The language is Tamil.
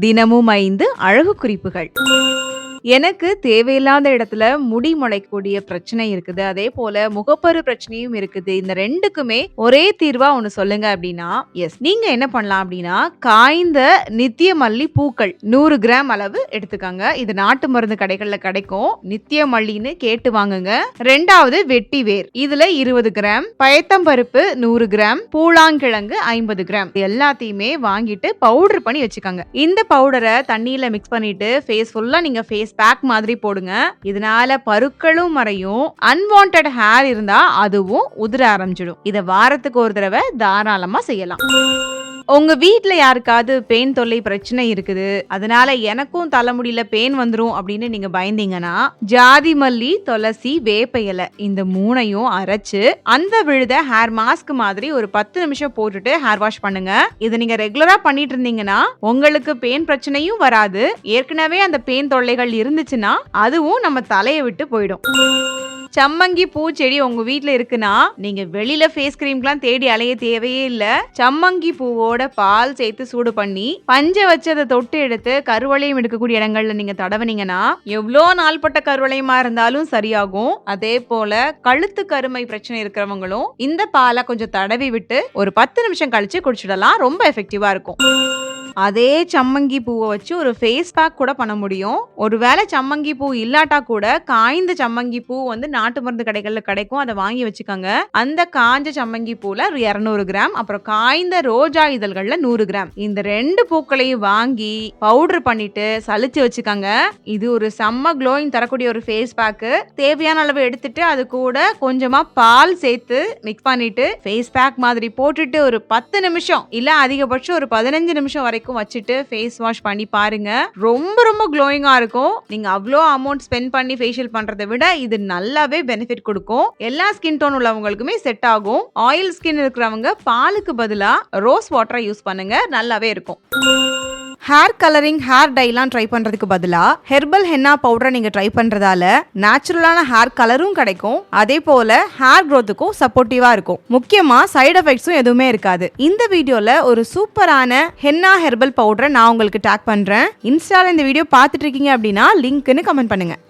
தினமும் ஐந்து அழகு குறிப்புகள். எனக்கு தேவையில்லாத இடத்துல முடி முளைக்கக்கூடிய பிரச்சனை இருக்குது. அதே போல முகப்பரு பிரச்சனையும் இருக்குது. இந்த ரெண்டுக்குமே ஒரே தீர்வா ஒன்று சொல்லுங்க அப்படின்னா எஸ் நீங்க என்ன பண்ணலாம் அப்படின்னா காய்ந்த நித்திய மல்லி பூக்கள் நூறு கிராம் அளவு எடுத்துக்கோங்க. இது நாட்டு மருந்து கடைகள்ல கிடைக்கும். நித்திய மல்லின்னு கேட்டு வாங்குங்க. ரெண்டாவது வெட்டி வேர். இதுல இருபது கிராம். பயத்தம்பருப்பு நூறு கிராம். பூளாங்கிழங்கு ஐம்பது கிராம். எல்லாத்தையுமே வாங்கிட்டு பவுடர் பண்ணி வச்சுக்கோங்க. இந்த பவுடரை தண்ணியில மிக்ஸ் பண்ணிட்டு ஃபேஸ் ஃபுல்லா நீங்க ஃபேஸ் பேக் மாதிரி போடுங்க. இதனால பருக்களும் மறையும். அன்வான்ட் ஹேர் இருந்தா அதுவும் உதிர ஆரம்பிச்சிடும். இதை வாரத்துக்கு ஒரு தடவை தாராளமா செய்யலாம். உங்க வீட்டில் யாருக்காவது பெயின் தொல்லை பிரச்சனை இருக்குது? அதனால எனக்கும் தலைமுடியில பெயின் வந்துடும் அப்படின்னு நீங்க பயந்தீங்கன்னா ஜாதி மல்லி துளசி வேப்ப இலை இந்த மூணையும் அரைச்சு அந்த விழுத ஹேர் மாஸ்க் மாதிரி ஒரு பத்து நிமிஷம் போட்டுட்டு ஹேர் வாஷ் பண்ணுங்க. இதை நீங்க ரெகுலரா பண்ணிட்டு இருந்தீங்கன்னா உங்களுக்கு பெயின் பிரச்சனையும் வராது. ஏற்கனவே அந்த பெயின் தொல்லைகள் இருந்துச்சுன்னா அதுவும் நம்ம தலையை விட்டு போயிடும். சம்மங்கி பூச்செடி உங்க வீட்ல இருக்குன்னா நீங்க வெளியில ஃபேஸ் கிரீம்க்குலாம் தேடி அலைய தேவையே இல்ல. சம்மங்கி பூவோட பால் சேர்த்து சூடு பண்ணி பஞ்ச வச்சு அதை தொட்டு எடுத்து கருவளையம் எடுக்கக்கூடிய இடங்கள்ல நீங்க தடவுனீங்கன்னா எவ்வளோ நாள்பட்ட கருவளையமா இருந்தாலும் சரியாகும். அதே போல கழுத்து கருமை பிரச்சனை இருக்கிறவங்களும் இந்த பாலை கொஞ்சம் தடவி விட்டு ஒரு பத்து நிமிஷம் கழிச்சு குடிச்சிடலாம். ரொம்ப எஃபெக்டிவா இருக்கும். அதே சம்மங்கி பூவை வச்சு ஒரு ஃபேஸ் பேக் கூட பண்ண முடியும். ஒருவேளை சம்மங்கி பூ இல்லாட்டா கூட காய்ந்த சம்மங்கி பூ வந்து நாட்டு மருந்து கடைகள்ல கிடைக்கும். அதை வாங்கி வச்சுக்கோங்க. அந்த காஞ்ச சம்மங்கி பூல ஒரு இரநூறு கிராம் அப்புறம் காய்ந்த ரோஜா இதழ்கள்ல நூறு கிராம். இந்த ரெண்டு பூக்களையும் வாங்கி பவுடர் பண்ணிட்டு சலிச்சு வச்சுக்கோங்க. இது ஒரு செம்ம க்ளோயிங் தரக்கூடிய ஒரு ஃபேஸ் பேக்கு தேவையான அளவு எடுத்துட்டு அது கூட கொஞ்சமா பால் சேர்த்து மிக்ஸ் பண்ணிட்டு ஃபேஸ் பேக் மாதிரி போட்டுட்டு ஒரு பத்து நிமிஷம் இல்ல அதிகபட்சம் ஒரு பதினஞ்சு நிமிஷம் வரைக்கும் வச்சுட்டு ஃபேஸ் வாஷ் பண்ணி பாருங்க. ரொம்ப ரொம்ப க்ளோயிங்காக இருக்கும். நீங்கள் அவ்வளோ அமௌண்ட் ஸ்பெண்ட் பண்ணி ஃபேஷியல் பண்ணுறதை விட இது நல்லாவே பெனிஃபிட் கொடுக்கும். எல்லா ஸ்கின் டோன் உள்ளவங்களுக்குமே செட் ஆகும். ஆயில் ஸ்கின் இருக்கிறவங்க பாலுக்கு பதிலாக ரோஸ் வாட்டரை யூஸ் பண்ணுங்கள் நல்லாவே இருக்கும். ஹேர் கலரிங் ஹேர் டைலாம் ட்ரை பண்ணுறதுக்கு பதிலாக ஹெர்பல் ஹென்னா பவுடரை நீங்கள் ட்ரை பண்ணுறதால நேச்சுரலான ஹேர் கலரும் கிடைக்கும். அதே போல் ஹேர் க்ரோத்துக்கும் சப்போர்ட்டிவாக இருக்கும். முக்கியமாக சைடு எஃபெக்ட்ஸும் எதுவுமே இருக்காது. இந்த வீடியோவில் ஒரு சூப்பரான ஹென்னா ஹெர்பல் பவுடரை நான் உங்களுக்கு டேக் பண்ணுறேன் இன்ஸ்டாவில் இந்த வீடியோ பார்த்துட்டு இருக்கீங்க அப்படின்னா லிங்க்னு கமெண்ட் பண்ணுங்கள்